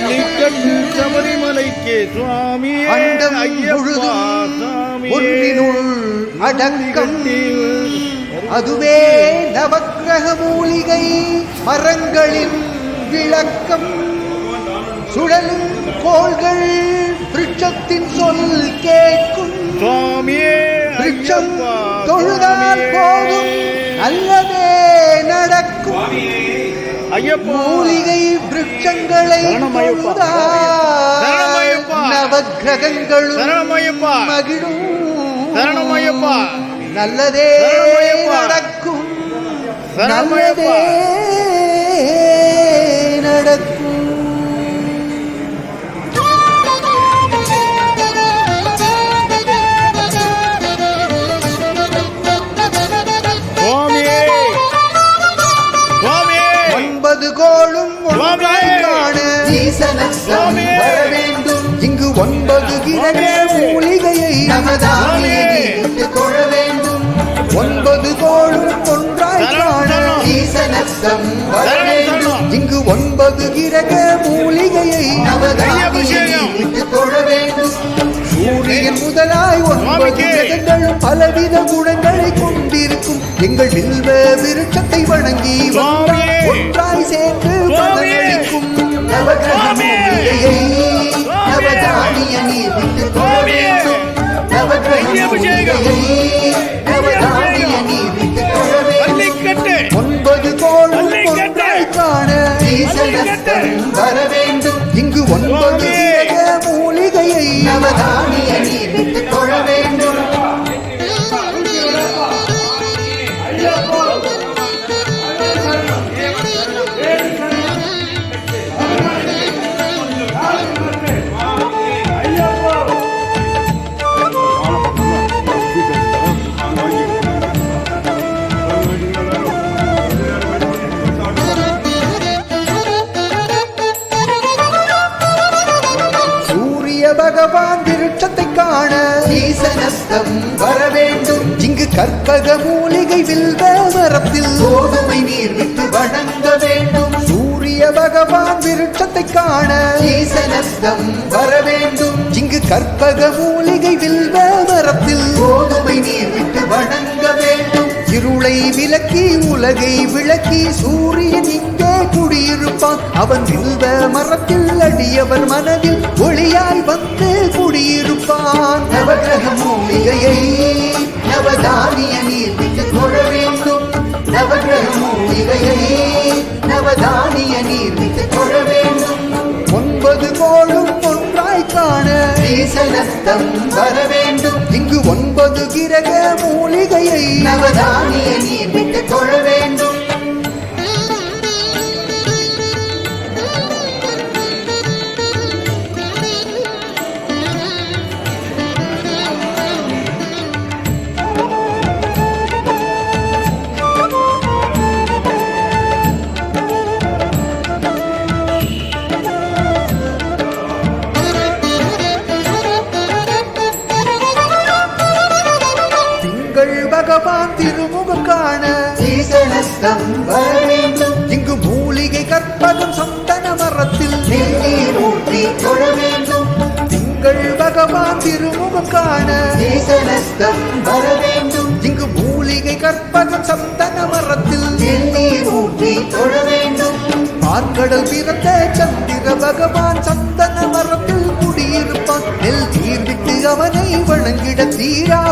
ஜல்லிக்கட்டு சபரிமலைக்கு சுவாமியே அண்டம் ஒன்றினுள் அடக்கம். அதுவே நவக்கிரக மூலிகை மரங்களின் விளக்கம். சுழலும் கோள்கள் விருட்சத்தின் சொல் கேட்கும். சுவாமியே விருட்சம் தொழுதால் போகும் அல்லதே நடக்கும். மூலிகை விருட்சங்களை ஐயப்பா. மகிழும். நல்லதே. நடக்கும் நல்லதே ஒன்பது கிரக மூலிகையை தொழ வேண்டும் சூரியன் முதலாய் ஒன்பது. கிரகங்களும் பலவித குணங்களை கொண்டிருக்கும் எங்கள் வில்வ விருட்சத்தை வணங்கி. ஒன்றாய் சேர்ந்து. பலனளிக்கும் நவகிரக. மூலிகையை சுவாமியே. நவதானிய நீர் விட்டு தொழ சுவாமியே. வேண்டும் நவகிரக. மூலிகையை கற்பக மூலிகை வில்வ மரத்தில் கோதுமை நீர் விட்டு வணங்க வேண்டும். சூரிய பகவான் விருட்சத்தை காண ஈசனஸ்தம் வர வேண்டும். இங்கு கற்பக மூலிகை வில்வ மரத்தில் கோதுமை நீர் விட்டு வணங்க இருளை விலக்கி உலகை விளக்கி சூரியன் இங்கே குடியிருப்பான். அவன் வில்வ மரத்தில் அடியவர் மனதில் ஒளியாய் வந்து குடியிருப்பான். நவகிரக மூலிகையை நவதானிய நீர் விட்டு தொழ வேண்டும். நவகிரக மூலிகையை நவதானிய நீர் விட்டு தொழ வேண்டும். ஒன்பது கோளும் ஒன்றாய் காண ஈசனஸ்தம் வர வேண்டும். இங்கு ஒன்பது கிரக மூலிகையை நவதானிய நீர் விட்டு தொழ வேண்டும்.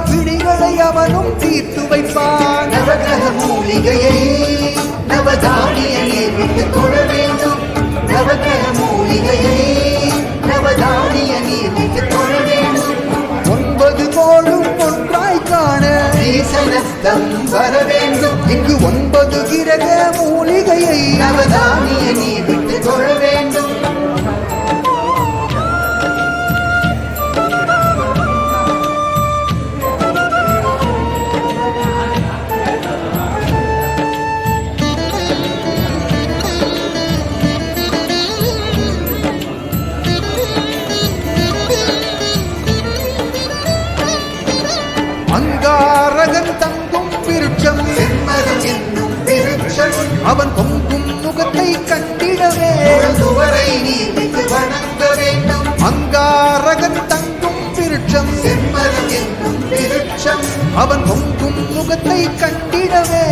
பிடிகளை அவனும் தீர்த்து வைப்பான். நவகிரக மூலிகையை நவதானிய விட்டு தொழ வேண்டும். நவகிரக மூலிகையை நவதானிய விட்டு தொழ வேண்டும். ஒன்பது கோளும் ஒன்றாய் காண ஈசனஸ்தம் வர வேண்டும். இங்கு ஒன்பது கிரக மூலிகையை நவதானிய விட்டு தொழ வேண்டும். அவன் பொங்கும் முகத்தை கண்டிடவே நீர் விட்டு வணங்க வேண்டும். அங்காரகன் தங்கும் விருட்சம். விருட்சம். அவன் பொங்கும் முகத்தை கண்டிடவே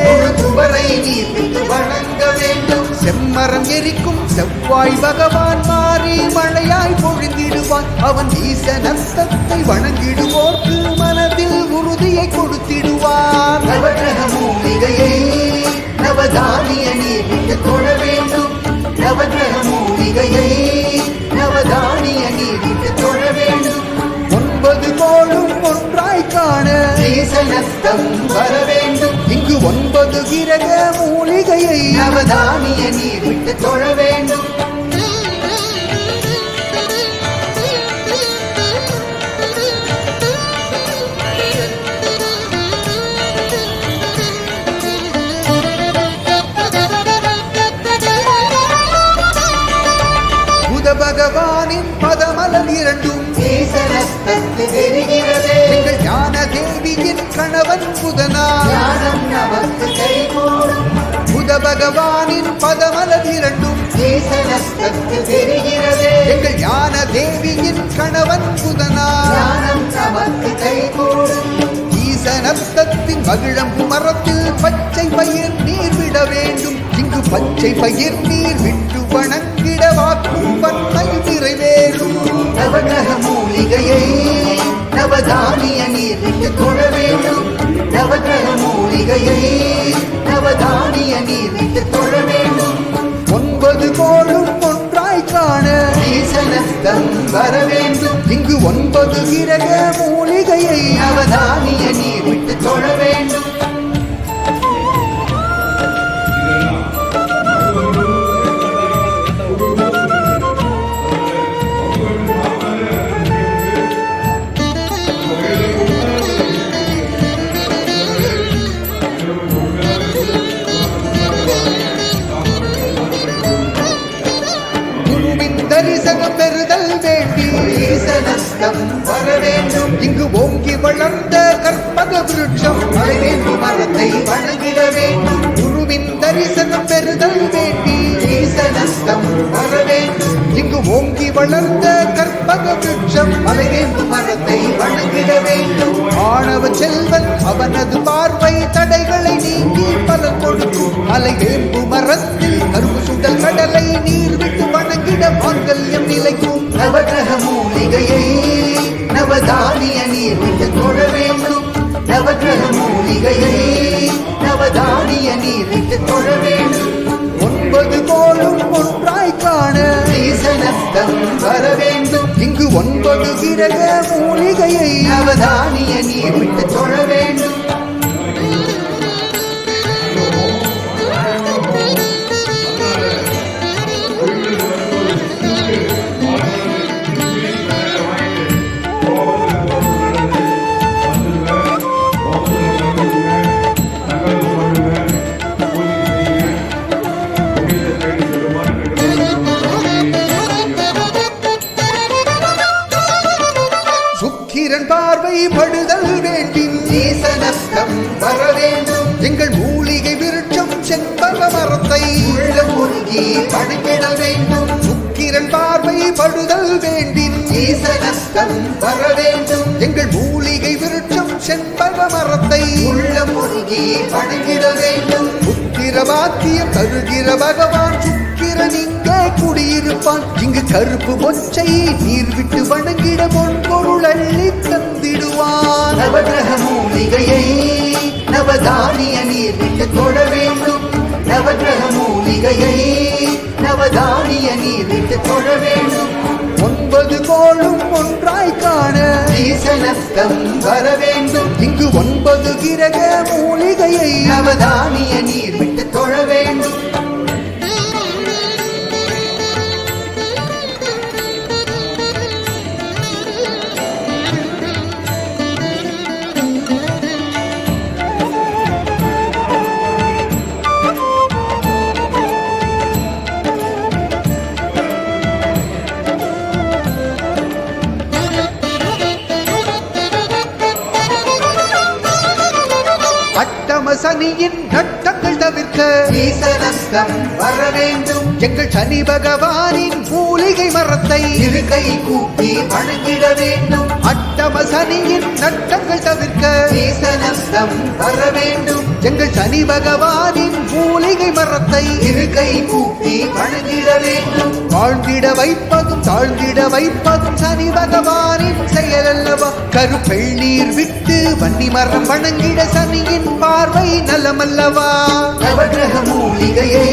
நீர் விட்டு வணங்க வேண்டும். செம்மரம் எரிக்கும் செவ்வாய் பகவான் மாறி மழையாய் பொழிந்திடுவான். அவன் ஈசனத்தத்தை வணங்கிடுவோர்க்கு மனதில் உறுதியை கொடுத்திடுவான் நவகிரக மூலிகையை நவதானிய நீர் விட்டு தொழ வேண்டும். நவகிரக மூலிகையை நவதானிய நீர் விட்டு தொழ வேண்டும். ஒன்பது கோளும் ஒன்றாய் காண ஈசனஸ்தம் வர வேண்டும். இங்கு ஒன்பது கிரக மூலிகையை நவதானிய நீர் விட்டு தொழ வேண்டும். தெரிகிறதே. எங்கள் ஞான தேவியின் கணவன் புதனா புத பகவானின் பதமலர் இரண்டும். தெரிகிறதே. எங்கள் ஞான தேவியின் கணவன் புதனா ஈசனத்தத்தின் மகிழம்பு மரத்தில் பச்சை பயிர் நீர் விட வேண்டும். இங்கு பச்சை பயிர் நீர் விட்டு வணங்கிட வாக்கும் வன்மை நிறைவேறும். நவகிரக மூலிகையை நவதானிய நீர் விட்டு தொழ வேண்டும். நவகிரக மூலிகையை நவதானிய நீர் விட்டு தொழ வேண்டும். ஒன்பது கோளும் ஒன்றாய் காண ஈசனஸ்தம் வர வேண்டும். இங்கு ஒன்பது கிரக மூலிகையை நவதானிய நீர் விட்டு தொழ வேண்டும். ஈசனஸ்தம் வர வேண்டும். இங்கு ஓங்கி வளர்ந்த கற்பக விருட்சம் மலைவேந்து மரத்தை வணங்கிட வேண்டும். குருவின் தரிசனம் பெறுதல் வேண்டி. ஈசனஸ்தம் வர வேண்டும். ஓங்கி வளர்ந்த கற்பக விருட்சம் மலைவேந்து மரத்தை வணங்கிட வேண்டும். ஆணவ செல்வன் அவனது பார்வை தடைகளை நீங்கி பல கொடுக்கும். மலையேம்பு மரத்தில் கரும்பு சுடல் கடலை நீர் விட்டு வணங்கிட மாங்கல்யம் நிலைக்கும். நவகிரக மூலிகையை நவதானிய நீர் விட்டு தொழ வேண்டும். நவகிரக மூலிகையை நவதானிய நீர் விட்டு தொழ வேண்டும். ஒன்பது கோளும் ஒன்றாய் காண ஈசனஸ்தம் வர வேண்டும். இங்கு ஒன்பது கிரக மூலிகையை அவதானிய நீ விட்டு தொழ வேண்டும். ஈசனஸ்தம் வர வேண்டும். எங்கள் மூலிகை விருட்சம் செண்பக மரத்தை உள்ள முருகி வணங்கிட வேண்டும். புத்திர பாக்கியம் தருகிற பகவான் சுக்கிரன் இங்கே குடியிருப்பான். இங்கு கருப்பு மொச்சை நீர் விட்டு வணங்கிட பொன்பொருள் அள்ளி தந்திடுவான். நவகிரக மூலிகையை நவதானிய நீர் விட்டு தொழ வேண்டும். நவகிரக மூலிகையை நவதானிய நீர் விட்டு தொழ வேண்டும். ஒன்பது கோளும் ஒன்றாய் காண ஈசனத்தம் வர வேண்டும். இங்கு ஒன்பது கிரக மூலிகையை நவதானிய நீர் விட்டு தொழ வேண்டும். சனியின் நட்டங்கள் தவிர்க்க வர வேண்டும். எங்கள் சனி பகவானின் மூலிகை மரத்தை இருக்கை கூப்பி வணங்கிட வேண்டும். அட்டம சனியின் நட்டங்கள் தவிர்க்க ஈசனஸ்தம் வர வேண்டும். எங்கள் சனி பகவானின் மூலிகை மரத்தை இருக்கை கூப்பி வணங்கிட வேண்டும். வாழ்ந்திட வைப்பதும் தாழ்ந்திட வைப்பதும் சனி பகவானின் செயல் அல்லவா? கருப்பெள்ளீர் விட்டு வன்னி மரம் வணங்கிட சனியின் பார்வை நலமல்லவா நவகிரக மூலிகையை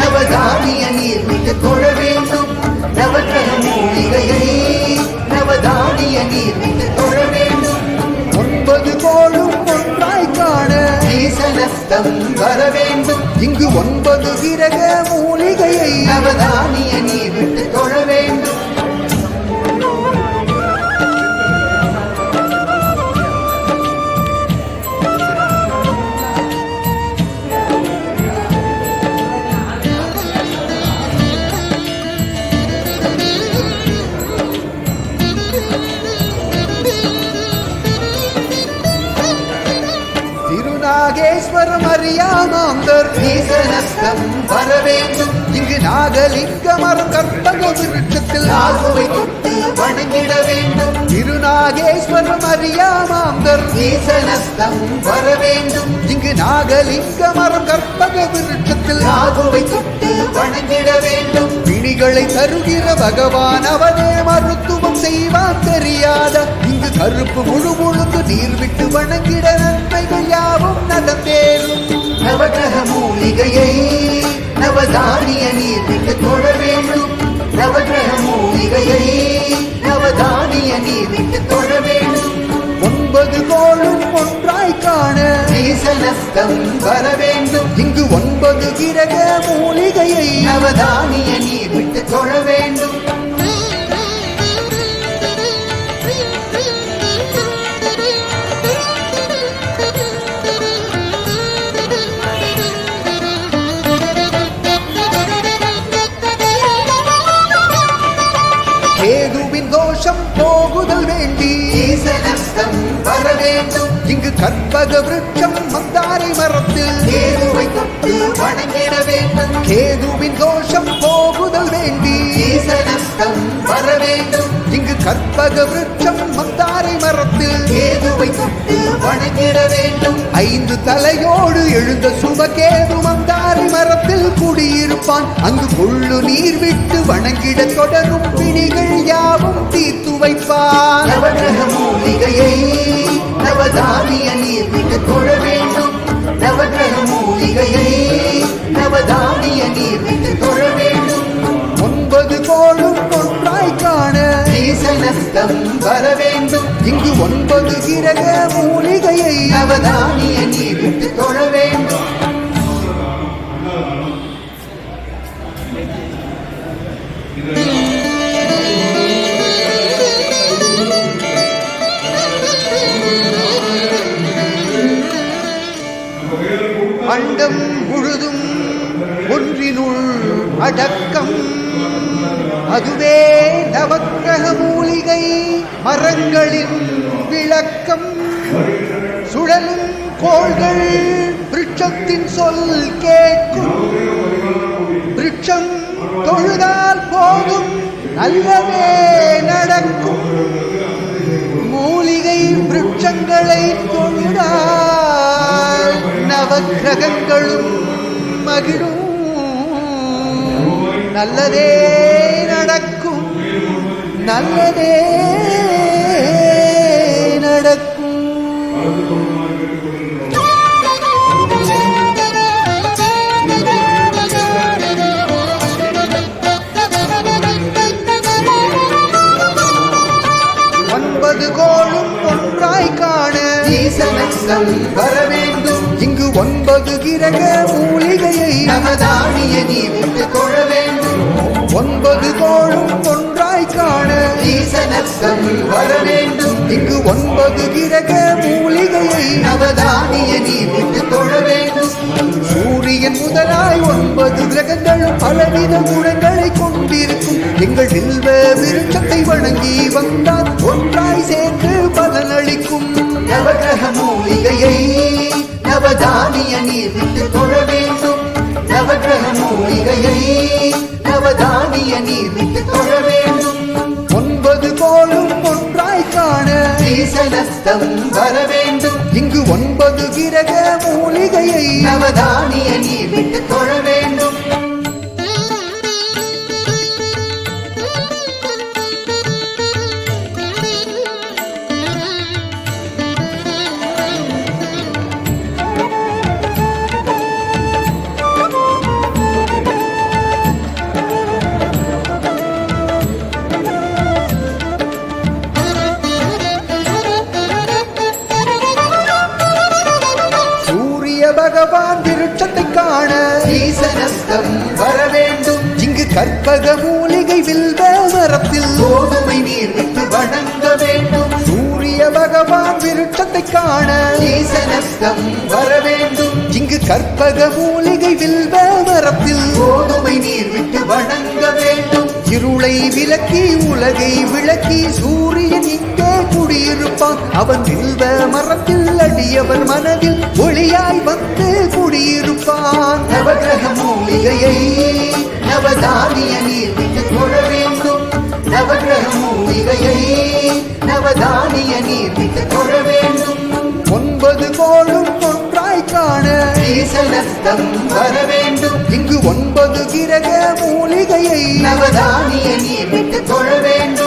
நவதானிய நீர் விட்டு தொழ வேண்டும். நவகிரக மூலிகையை நவதானிய நீர் தொழ வேண்டும் ஒன்பது கோளும் ஒன்றாய் காண ஈசனஸ்தம் வர வேண்டும் இங்கு ஒன்பது கிரக மூலிகையை நவதானிய நீர் விட்டு தொழ வேண்டும். ஈசனஸ்தம் வர வேண்டும். இங்கு நாகலிங்க மரம் கற்பக விருட்சத்தில் ராகுவை தொட்டு வணங்கிட வேண்டும். திருநாகேஸ்வரம் அறியாமாந்தர் ஈசனஸ்தம் வர வேண்டும். இங்கு நாகலிங்க மரம் கற்பக விருட்சத்தில் ராகுவை தொட்டு வணங்கிட வேண்டும். பிணிகளை தருகிற பகவான் அவனே மருத்துவம் செய்வான் தெரியாத. இங்கு கருப்பு முழு முழுந்து நீர் விட்டு வணங்கிட நன்மைகள் யாவும் நடந்தேறும். நவகிரக மூலிகையை நவதானிய நீர் விட்டு தொழ வேண்டும். நவகிரக மூலிகையை நவதானிய நீர் விட்டு தொழ வேண்டும். ஒன்பது கோளும் ஒன்றாய் காண ஈசனஸ்தம் வர வேண்டும். இங்கு ஒன்பது கிரக மூலிகையை நவதானிய நீர் விட்டு தொழ வேண்டும். கற்பக விருட்சம் மந்தாரை மரத்தில் கேதுவை தொட்டு வணங்கிட வேண்டும். கேதுவின் தோஷம் போகுதல் வேண்டி வர வேண்டும். இங்கு கற்பக விருட்சம் மந்தாரை மரத்தில் கேதுவை தொட்டு வணங்கிட வேண்டும். ஐந்து தலையோடு எழுந்த சுபகேது மந்தாரை மரத்தில் குடியிருப்பான். அங்கு கொள்ளு நீர் விட்டு வணங்கிட தொடரும் பிணிகள் யாவும் தீர்த்து வைப்பான். நவகிரக மூலிகையை நவதானிய நீர் விட்டு தொழ வேண்டும். நவகிரக மூலிகையை நவதானிய நீர் விட்டு தொழ வேண்டும். ஒன்பது கோளும் ஒன்றாய் காண ஈசனஸ்தம் வர வேண்டும். இங்கு ஒன்பது கிரக மூலிகையை நவதானிய நீர் விட்டு தொழ வேண்டும். அடக்கம். அதுவே நவக்கிரக மூலிகை மரங்களின் விளக்கம். சுழலும் கோள்கள் விருட்சத்தின் சொல் கேட்கும். விருட்சம் தொழுதால் போதும் நல்லதே நடக்கும். மூலிகை விருட்சங்களை தொழுதால் நவக்கிரகங்களும் மகிழும். நல்லதே நடக்கும். நல்லதே நடக்கும். ஒன்பது கோளும் ஒன்றாய் காண வர வேண்டும் இங்கு ஒன்பது கிரக மூலிகையை நமதானிய நீ விட்டு கொள்ள வேண்டும். ஒன்பது கோளும் ஒன்றாய் காண ஈசனஸ்தம் வர வேண்டும். இங்கு ஒன்பது கிரக மூலிகையை நவதானிய நீர் விட்டு தொழ வேண்டும். சூரியன் முதலாய் ஒன்பது கிரகங்களும் பலவித குணங்களை கொண்டிருக்கும். எங்கள் வில்வ விருட்சத்தை வணங்கி வந்தால் ஒன்றாய் சேர்ந்து பலனளிக்கும் நவகிரக மூலிகையை நவ நவதானிய நீர் விட்டு தொழ வேண்டும். நவகிரக மூலிகையை நவதானிய நீர் தொழ வேண்டும். ஒன்பது கோளும் ஒன்றாய் காண ஈசனஸ்தம் வர வேண்டும். இங்கு ஒன்பது கிரக மூலிகையை நவதானிய நீர் தொழ வேண்டும். கற்பக மூலிகை வில்வ மரத்தில் கோதுமை நீர் விட்டு வணங்க வேண்டும். சூரிய பகவான் விருட்சத்தை காண ஈசனஸ்தம் வர வேண்டும். இங்கு கற்பக மூலிகை வில்வ மரத்தில் கோதுமை நீர் விட்டு வணங்க வேண்டும். இருளை விலக்கி உலகை விளக்கி சூரியன் இங்கே குடியிருப்பான். அவன் வில்வ மரத்தில் அடியவர் மனதில் ஒளியாய் வந்து குடியிருப்பான். நவகிரக மூலிகையை நவதானிய நீர் விட்டு தொழ வேண்டும். நவகிரக மூலிகையை நவதானிய நீர் விட்டு தொழ வேண்டும். ஒன்பது கோளும் ஒன்றாய் காண ஈசனஸ்தம் வர வேண்டும். இங்கு ஒன்பது கிரக மூலிகையை நவதானிய நீர் விட்டு தொழ வேண்டும்.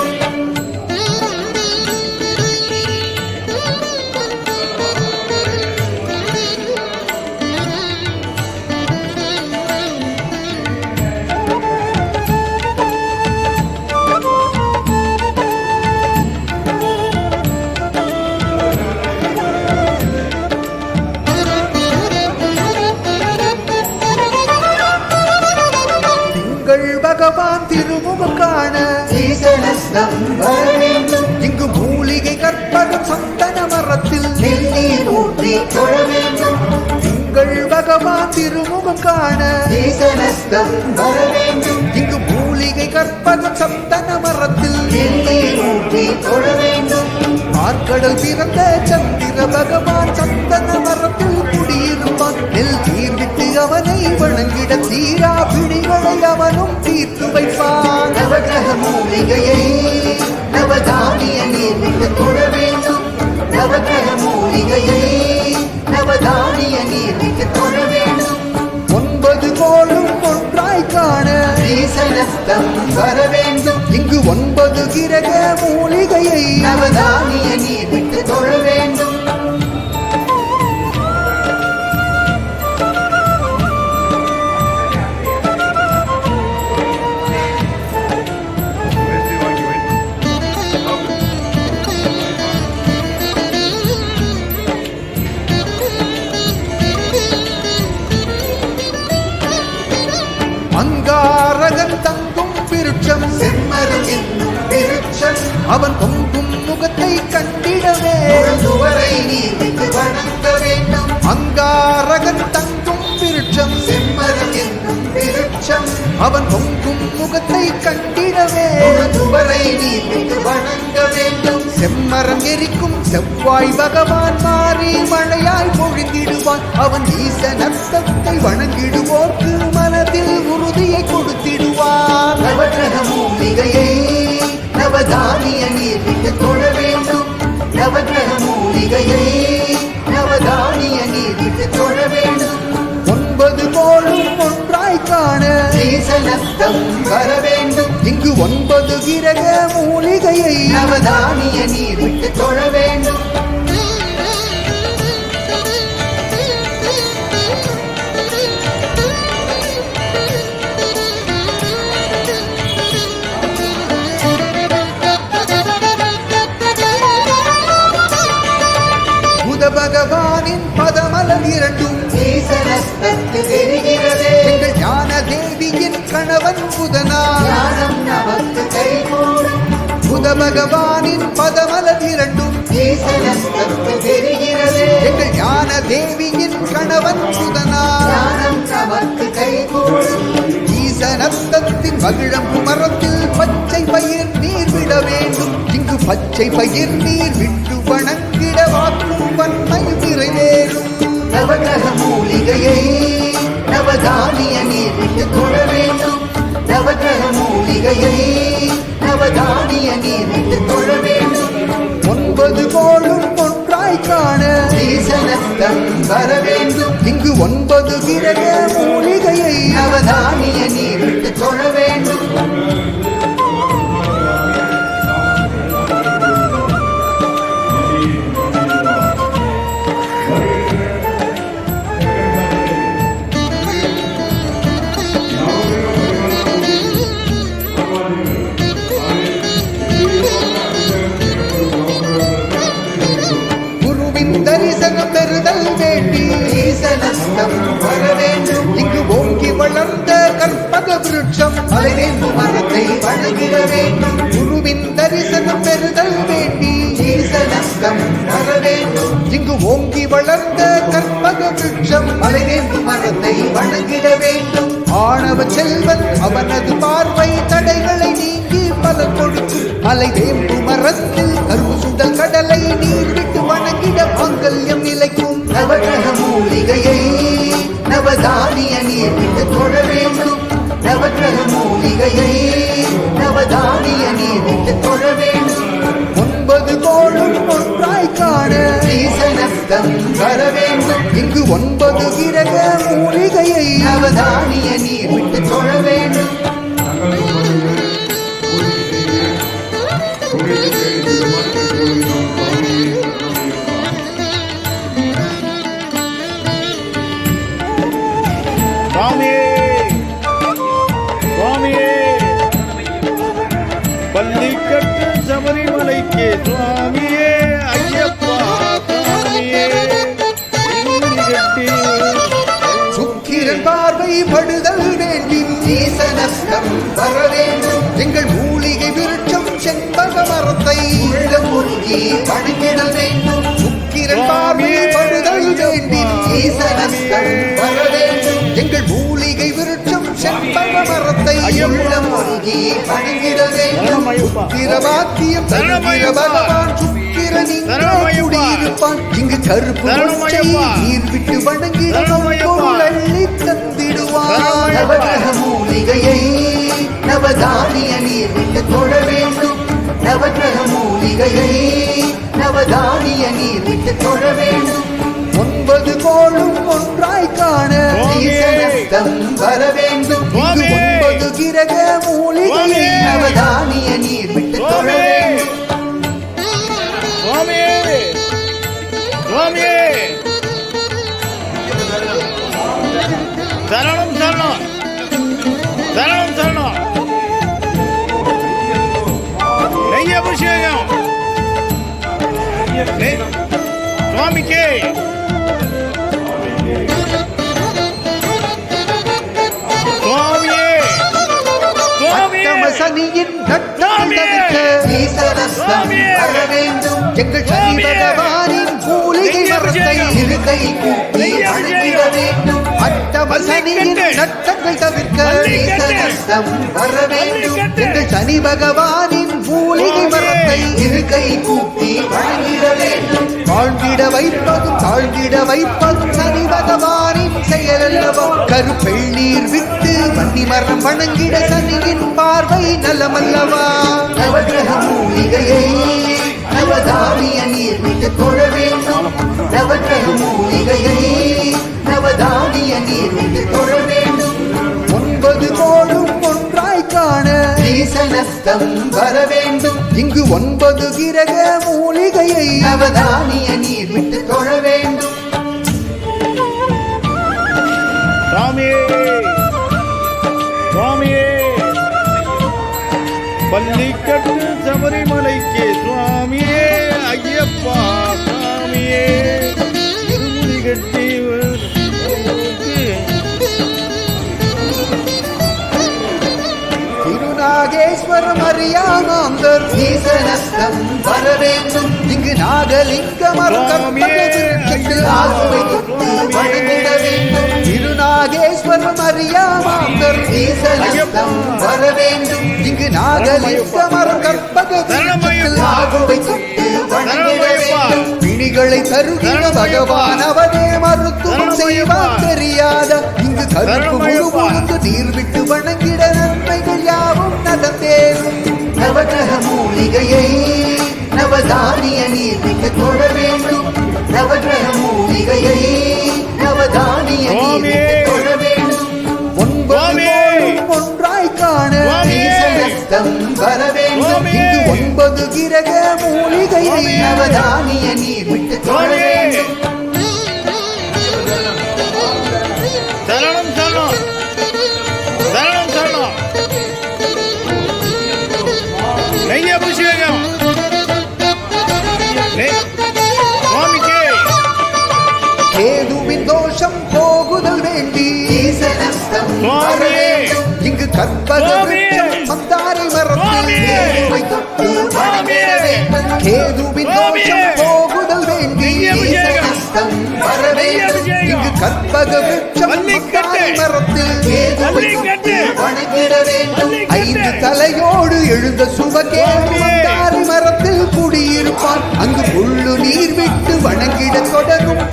ஈசனஸ்தம் வர வேண்டும் இங்கு மூலிகை கற்பகம் சந்தன மரத்தில் நெல்லீர் ஊற்றி தொழ வேண்டும். திங்கள் பகவான் திருமுகம் காண ஈசனஸ்தம் வர வேண்டும். இங்கு மூலிகை கற்பகம் சந்தன மரத்தில் நெல்லீர் ஊற்றி தொழ வேண்டும். ஆற்கடல் பிறந்த சந்திர பகவான் சந்தன மரத்தில் குடியிருப்பான். நெல் தீர் விட்டு அவனை வணங்கிட தீரா பிடிகளை அவனும் தீர்த்து வைப்பான். நவகிரக மூலிகையை நவதானிய நீர் தொழ வேண்டும். நவகிரக மூலிகையை நவதானிய நீர் தொழ வேண்டும். ஒன்பது கோளும் ஒன்றாய் காண வர வேண்டும். இங்கு மூலிகையை அவதானிய நீ விட்டு தொழ வேண்டும். அவன் பொங்கும் முகத்தை கண்டிடவே. சுவரை வணங்க வேண்டும். அங்காரகன் தங்கும் விருட்சம். செம்மரம் என்னும் விருட்சம். அவன் பொங்கும் முகத்தை கண்டிடவே. சுவரை வணங்க வேண்டும். செம்மரம் எரிக்கும் செவ்வாய் பகவான் மாறி மழையாய் பொழிந்திடுவான். அவன் ஈசனத்தத்தை வணங்கிடுவோர்க்கு மனதில் உறுதியை கொடுத்திடுவான். மூலிகையை நவதானிய நீர் விட்டு தொழ வேண்டும். நவகிரக மூலிகையை நவதானிய நீர் விட்டு தொழ வேண்டும். ஒன்பது கோளும் ஒன்றாய் காண ஈசனஸ்தம் வர வேண்டும். இங்கு ஒன்பது கிரக மூலிகையை நவதானிய நீர் விட்டு தொழ வேண்டும். பகவானின் பதமலர் இரண்டும் எங்கள் ஞான தேவியின் கணவன் புதனா புத பகவானின் பதமலர் இரண்டும் எங்கள் ஞான தேவியின் கணவன் புதனா ஈசனத்தத்தின் மகிழம் மரத்தில் பச்சை பயிர் நீர் விட வேண்டும். இங்கு பச்சை பயிர் நீர் விட்டு வணங்கிட வாக்கும் வன்மை திரைவேறும் நவகிரக மூலிகையை நவதானிய நீரிட்டு தொழ வேண்டும். நவகிரக மூலிகையை நவதானிய நீரிட்டு தொழ வேண்டும். ஒன்பது கோளும் ஒன்றாய் காண சீசனத்தன் வர வேண்டும். இங்கு ஒன்பது கிரக மூலிகையை நவதானிய நீர் பார்வை படுதல் வேண்டி ஈசனஸ்தம் வர வேண்டும் எங்கள் மூலிகை விருட்சம் செண்பக மரத்தை உள்ள முருகி வணங்கிட வேண்டும் சுக்கிரன் பார்வை படுதல் வேண்டி ஈசனஸ்தம் வர வேண்டும் எங்கள் மூலிகை விருட்சம் செண்பக மரத்தை உள்ள முருகி வணங்கிட வேண்டும் சரணமையப்பா பிரபாத்தியம் தருகிற சரணமையப்பா. பகவான் சுக்கிரன் இங்கே கருப்பு. நீர் விட்டு. பொருள் அள்ளி சரணமையப்பா. நவகிரக மூலிகையை நவதானிய நீர் விட்டு தொழ வேண்டும் நவகிரக மூலிகையை நவதானிய நீர் விட்டு தொழ வேண்டும் ஒன்பது கோளும் ஒன்றாய் காண வர வேண்டும். ஒன்பது கிரக மூலிகை. நவதானிய எங்கள் சனி. பகவானின் மூலிகை மரத்தை கை கூப்பி அபிஷேகம். வேண்டும் அட்டம சனியின் மல்லிக்கட்டு. நட்டங்கள் தவிர்க்க மல்லிக்கட்டு. ஈசனஸ்தம் வர வேண்டும். எங்கள் சனி பகவானின் மூலிகை. மரத்தை இரு கை கூப்பி வணங்கிட வேண்டும் வாழ்ந்திட வைப்பதும் தாழ்ந்திட வைப்பதும் சனி பகவானின் செயல் அல்லவா கருப்பெள்ளீர் விட்டு வண்டி மரம் வணங்கிட சனியின் பார்வை நலமல்லவா நவகிரக மூலிகையை நவதானிய நீர் விட்டு தொழ வேண்டும். நவகிரக மூலிகையை நவதானிய நீர் விட்டு தொழ வேண்டும். ஒன்பது கோளும் ஒன்றாய் காண ஈசனஸ்தம் வர வேண்டும். இங்கு ஒன்பது கிரக மூலிகையை நவதானிய நீர் விட்டு தொழ வேண்டும். சுவாமியே பள்ளிக்கட்டு சபரிமலைக்கு சுவாமியே ஐயப்பா சுவாமியே இருமுடி கட்டி திருநாகேஸ்வரம் அறியாமாந்தர் ஈசனஸ்தம் வர வேண்டும். இங்கு நாகலிங்கம் அருக்கம்பகத்தில் ஆகுவை வணங்கிட வேண்டும். மகேஸ்வரம் அறியாமாந்தர் ஈசலிங்கம் வர வேண்டும். இங்கு நாகலிங்க மரம் கற்பக நாகவை தொட்டு வணங்கிட வேண்டும். பிணிகளை தருகிற பகவான் அவனே மருத்துவம் செய்வான் தெரியாத. இங்கு கருப்பு முழு நீர் விட்டு வணங்கிட நன்மைகள் யாவும் நடந்தேறும். நவகிரக மூலிகையை நவதானிய நீர் தொட வேண்டும். நவகிரக மூலிகையை நவதானிய நீர் ஒன்றாய் காண வர வேண்டும். ஒன்பது கிரக சுவாமி! நவதானிய நீர் விட்டு சுவாமி! வேண்டும். ஈசனஸ்தம் வர வேண்டும் இங்கு! விருட்சம் மந்தாரை! மரத்தில் கேதுவின்! தோஷம் போகுதல் வேண்டி வர வேண்டும் இங்கு கற்பக விருட்சம்! மந்தாரை மரத்தில் வணங்கிட வேண்டும். ஐந்து தலையோடு எழுந்த சுபகேது மந்தாரை மரத்தில் குடியிருப்பான் அங்கு முள்ளு நீர் விட்டு வணங்கிட தொடரும்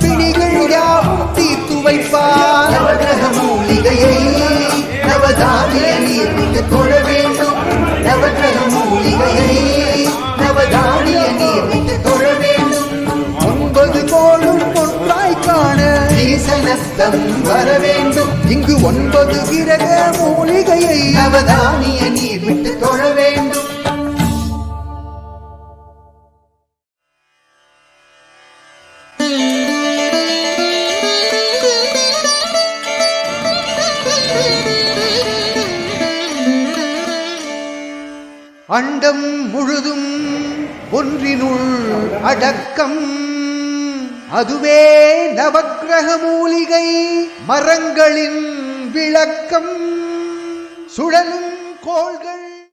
ஈசனஸ்தம் வர வேண்டும். இங்கு ஒன்பது கிரக மூலிகையை அவதானிய நீர் விட்டு தொழ வேண்டும். அண்டம் முழுதும் ஒன்றினுள் அடக்கம். அதுவே நவக்கிரக மூலிகை மரங்களின் விளக்கம் சுழலும் கோள்கள்